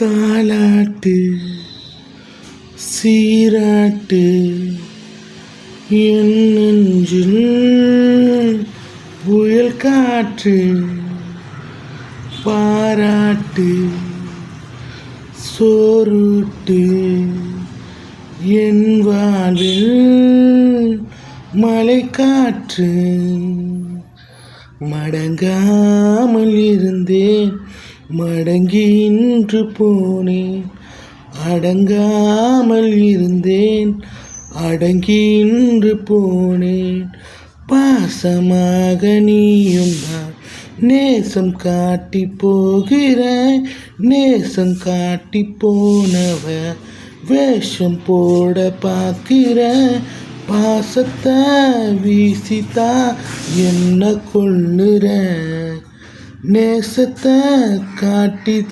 தாலாட்டு சீராட்டு என் நெஞ்சில் புயல் காற்று பாராட்டு சோறுட்டு என் வாழ்வில் மலை காற்று. மடங்காமல் இருந்தேன். மடங்கி இன்று போனேன். அடங்காமல் இருந்தேன். அடங்கி இன்று போனேன். பாசமாக நீயும் தான் நேசம் காட்டி போகிற நேசம் காட்டி போனவ வேஷம் போட பார்க்கிற பாசத்தை வீசித்தா என்ன கொள்ளுற நேசத்தை காட்டி